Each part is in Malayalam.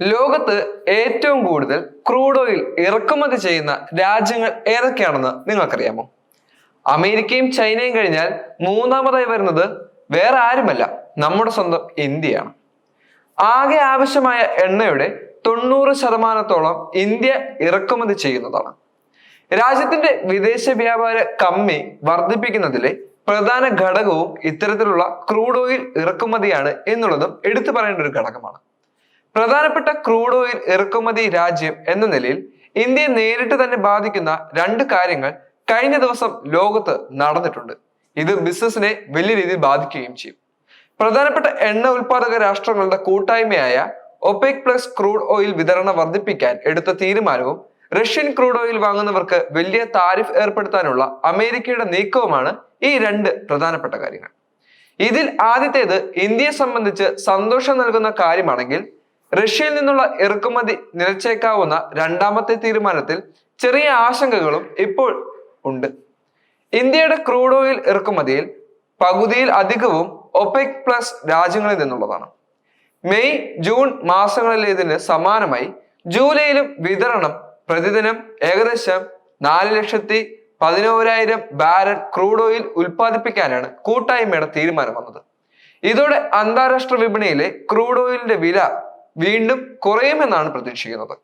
ലോകത്ത് ഏറ്റവും കൂടുതൽ ക്രൂഡ് ഓയിൽ ഇറക്കുമതി ചെയ്യുന്ന രാജ്യങ്ങൾ ഏതൊക്കെയാണെന്ന് നിങ്ങൾക്കറിയാമോ? അമേരിക്കയും ചൈനയും കഴിഞ്ഞാൽ മൂന്നാമതായി വരുന്നത് വേറെ ആരുമല്ല നമ്മുടെ സ്വന്തം ഇന്ത്യയാണ്. ആകെ ആവശ്യമായ എണ്ണയുടെ തൊണ്ണൂറ് ശതമാനത്തോളം ഇന്ത്യ ഇറക്കുമതി ചെയ്യുന്നതാണ്. രാജ്യത്തിന്റെ വിദേശ വ്യാപാര കമ്മി വർദ്ധിപ്പിക്കുന്നതിലെ പ്രധാന ഘടകവും ഇത്തരത്തിലുള്ള ക്രൂഡ് ഓയിൽ ഇറക്കുമതിയാണ് എന്നുള്ളതും എടുത്തു പറയേണ്ട ഒരു ഘടകമാണ്. പ്രധാനപ്പെട്ട ക്രൂഡ് ഓയിൽ ഇറക്കുമതി രാജ്യം എന്ന നിലയിൽ ഇന്ത്യയെ നേരിട്ട് തന്നെ ബാധിക്കുന്ന രണ്ട് കാര്യങ്ങൾ കഴിഞ്ഞ ദിവസം ലോകത്ത് നടന്നിട്ടുണ്ട്. ഇത് ബിസിനസിനെ വലിയ രീതിയിൽ ബാധിക്കുകയും ചെയ്യും. പ്രധാനപ്പെട്ട എണ്ണ ഉൽപാദക രാഷ്ട്രങ്ങളുടെ കൂട്ടായ്മയായ ഒപെക് പ്ലസ് ക്രൂഡ് ഓയിൽ വിതരണം വർദ്ധിപ്പിക്കാൻ എടുത്ത തീരുമാനവും റഷ്യൻ ക്രൂഡ് ഓയിൽ വാങ്ങുന്നവർക്ക് വലിയ താരിഫ് ഏർപ്പെടുത്താനുള്ള അമേരിക്കയുടെ നീക്കവുമാണ് ഈ രണ്ട് പ്രധാനപ്പെട്ട കാര്യങ്ങൾ. ഇതിൽ ആദ്യത്തേത് ഇന്ത്യയെ സംബന്ധിച്ച് സന്തോഷം നൽകുന്ന കാര്യമാണെങ്കിൽ റഷ്യയിൽ നിന്നുള്ള ഇറക്കുമതി നിലച്ചേക്കാവുന്ന രണ്ടാമത്തെ തീരുമാനത്തിൽ ചെറിയ ആശങ്കകളും ഇപ്പോൾ ഉണ്ട്. ഇന്ത്യയുടെ ക്രൂഡ് ഓയിൽ ഇറക്കുമതിയിൽ പകുതിയിൽ അധികവും ഒപെക് പ്ലസ് രാജ്യങ്ങളിൽ നിന്നുള്ളതാണ്. മെയ് ജൂൺ മാസങ്ങളിലേതിന് സമാനമായി ജൂലൈയിലും വിതരണം പ്രതിദിനം ഏകദേശം നാല് ലക്ഷത്തി പതിനോരായിരം ബാരൽ ക്രൂഡ് ഓയിൽ ഉൽപ്പാദിപ്പിക്കാനാണ് കൂട്ടായ്മയുടെ തീരുമാനം വന്നത്. ഇതോടെ അന്താരാഷ്ട്ര വിപണിയിലെ ക്രൂഡ് ഓയിലിന്റെ വില വീണ്ടും കുറയുമെന്നാണ് പ്രതീക്ഷിക്കുന്നത്.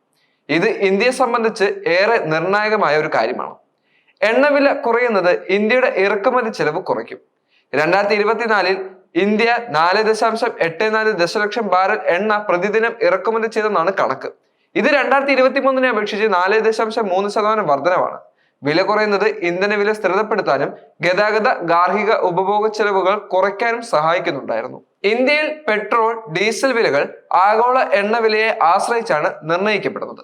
ഇത് ഇന്ത്യയെ സംബന്ധിച്ച് ഏറെ നിർണായകമായ ഒരു കാര്യമാണ്. എണ്ണവില കുറയുന്നത് ഇന്ത്യയുടെ ഇറക്കുമതി ചെലവ് കുറയ്ക്കും. രണ്ടായിരത്തി ഇരുപത്തിനാലിൽ ഇന്ത്യ നാല് ദശാംശം എട്ട് നാല് ദശലക്ഷം ബാരൽ എണ്ണ പ്രതിദിനം ഇറക്കുമതി ചെയ്തെന്നാണ് കണക്ക്. ഇത് രണ്ടായിരത്തി ഇരുപത്തി മൂന്നിനെ അപേക്ഷിച്ച് നാല് ദശാംശം മൂന്ന് ശതമാനം വർധനവാണ്. വില കുറയുന്നത് ഇന്ധനവില സ്ഥിരതപ്പെടുത്താനും ഗതാഗത ഗാർഹിക ഉപഭോഗ ചെലവുകൾ കുറയ്ക്കാനും സഹായിക്കുന്നുണ്ടായിരുന്നു. ഇന്ത്യയിൽ പെട്രോൾ ഡീസൽ വിലകൾ ആഗോള എണ്ണ വിലയെ ആശ്രയിച്ചാണ് നിർണയിക്കപ്പെടുന്നത്.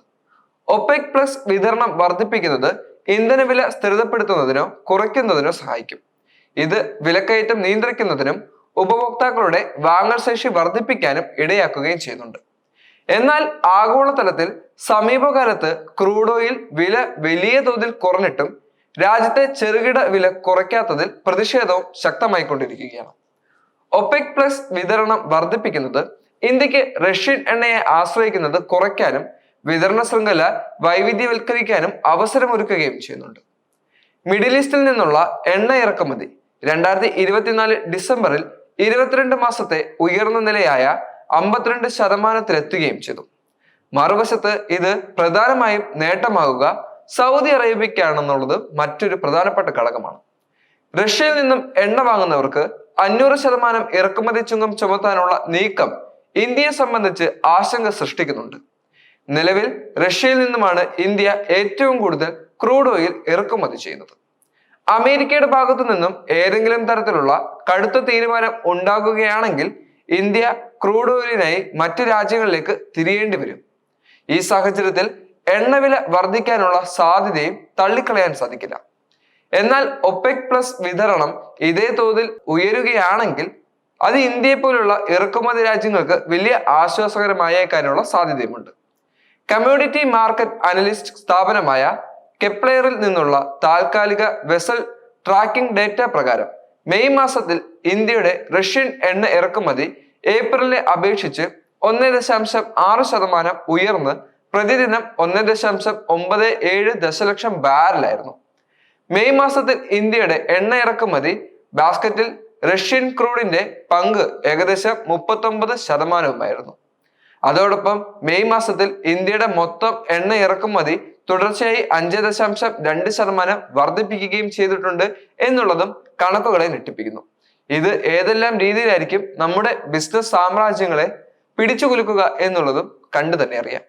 ഒപെക് പ്ലസ് വിതരണം വർദ്ധിപ്പിക്കുന്നത് ഇന്ധനവില സ്ഥിരതപ്പെടുത്തുന്നതിനോ കുറയ്ക്കുന്നതിനോ സഹായിക്കും. ഇത് വിലക്കയറ്റം നിയന്ത്രിക്കുന്നതിനും ഉപഭോക്താക്കളുടെ വാങ്ങൽ ശേഷി വർദ്ധിപ്പിക്കാനും ഇടയാക്കുകയും ചെയ്യുന്നുണ്ട്. എന്നാൽ ആഗോളതലത്തിൽ സമീപകാലത്ത് ക്രൂഡ് ഓയിൽ വില വലിയ തോതിൽ കുറഞ്ഞിട്ടും രാജ്യത്തെ ചെറുകിട വില കുറയ്ക്കാത്തതിൽ പ്രതിഷേധവും ശക്തമായിക്കൊണ്ടിരിക്കുകയാണ്. ഒപെക് പ്ലസ് വിതരണം വർദ്ധിപ്പിക്കുന്നത് ഇന്ത്യയ്ക്ക് റഷ്യൻ എണ്ണയെ ആശ്രയിക്കുന്നത് കുറയ്ക്കാനും വിതരണ ശൃംഖല വൈവിധ്യവൽക്കരിക്കാനും അവസരമൊരുക്കുകയും ചെയ്യുന്നുണ്ട്. മിഡിൽ ഈസ്റ്റിൽ നിന്നുള്ള എണ്ണ ഇറക്കുമതി രണ്ടായിരത്തി ഇരുപത്തിനാല് ഡിസംബറിൽ ഇരുപത്തിരണ്ട് മാസത്തെ ഉയർന്ന നിലയായ അമ്പത്തിരണ്ട് ശതമാനത്തിലെത്തുകയും ചെയ്തു. മറുവശത്ത് ഇത് പ്രധാനമായും നേട്ടമാകുക സൗദി അറേബ്യക്കാണെന്നുള്ളത് മറ്റൊരു പ്രധാനപ്പെട്ട ഘടകമാണ്. റഷ്യയിൽ നിന്നും എണ്ണ വാങ്ങുന്നവർക്ക് അഞ്ഞൂറ് ശതമാനം ഇറക്കുമതി ചുങ്കം ചുമത്താനുള്ള നീക്കം ഇന്ത്യയെ സംബന്ധിച്ച് ആശങ്ക സൃഷ്ടിക്കുന്നുണ്ട്. നിലവിൽ റഷ്യയിൽ നിന്നുമാണ് ഇന്ത്യ ഏറ്റവും കൂടുതൽ ക്രൂഡ് ഓയിൽ ഇറക്കുമതി ചെയ്യുന്നത്. അമേരിക്കയുടെ ഭാഗത്തു നിന്നും ഏതെങ്കിലും തരത്തിലുള്ള കടുത്ത തീരുമാനം ഉണ്ടാകുകയാണെങ്കിൽ ഇന്ത്യ ക്രൂഡ് ഓയിലിനായി മറ്റു രാജ്യങ്ങളിലേക്ക് തിരിയേണ്ടി വരും. ഈ സാഹചര്യത്തിൽ എണ്ണവില വർദ്ധിക്കാനുള്ള സാധ്യതയും തള്ളിക്കളയാൻ സാധിക്കില്ല. എന്നാൽ ഒപെക് പ്ലസ് വിതരണം ഇതേ തോതിൽ ഉയരുകയാണെങ്കിൽ അത് ഇന്ത്യയെ പോലുള്ള ഇറക്കുമതി രാജ്യങ്ങൾക്ക് വലിയ ആശ്വാസകരമായേക്കാനുള്ള സാധ്യതയുമുണ്ട്. കമ്മ്യൂണിറ്റി മാർക്കറ്റ് അനലിസ്റ്റ് സ്ഥാപനമായ കെപ്ലെയറിൽ നിന്നുള്ള താൽക്കാലിക വെസൽ ട്രാക്കിംഗ് ഡേറ്റ പ്രകാരം മെയ് മാസത്തിൽ ഇന്ത്യയുടെ റഷ്യൻ എണ്ണ ഇറക്കുമതി ഏപ്രിലിനെ അപേക്ഷിച്ച് ഒന്ന് ദശാംശം ആറ് ശതമാനം ഉയർന്ന് പ്രതിദിനം ഒന്ന് ദശാംശം ഒമ്പത് ഏഴ് ദശലക്ഷം ബാരലായിരുന്നു. മെയ് മാസത്തിൽ ഇന്ത്യയുടെ എണ്ണ ഇറക്കുമതി ബാസ്ക്കറ്റിൽ റഷ്യൻ ക്രൂഡിന്റെ പങ്ക് ഏകദേശം മുപ്പത്തൊമ്പത് ശതമാനവുമായിരുന്നു. അതോടൊപ്പം മെയ് മാസത്തിൽ ഇന്ത്യയുടെ മൊത്തം എണ്ണ ഇറക്കുമതി തുടർച്ചയായി അഞ്ച് ദശാംശം രണ്ട് ശതമാനം വർദ്ധിപ്പിക്കുകയും ചെയ്തിട്ടുണ്ട് എന്നുള്ളതും കണക്കുകളെ ഞെട്ടിപ്പിക്കുന്നു. ഇത് ഏതെല്ലാം രീതിയിലായിരിക്കും നമ്മുടെ ബിസിനസ് സാമ്രാജ്യങ്ങളെ പിടിച്ചുകുലുക്കുക എന്നുള്ളതും കണ്ടു തന്നെ അറിയാം.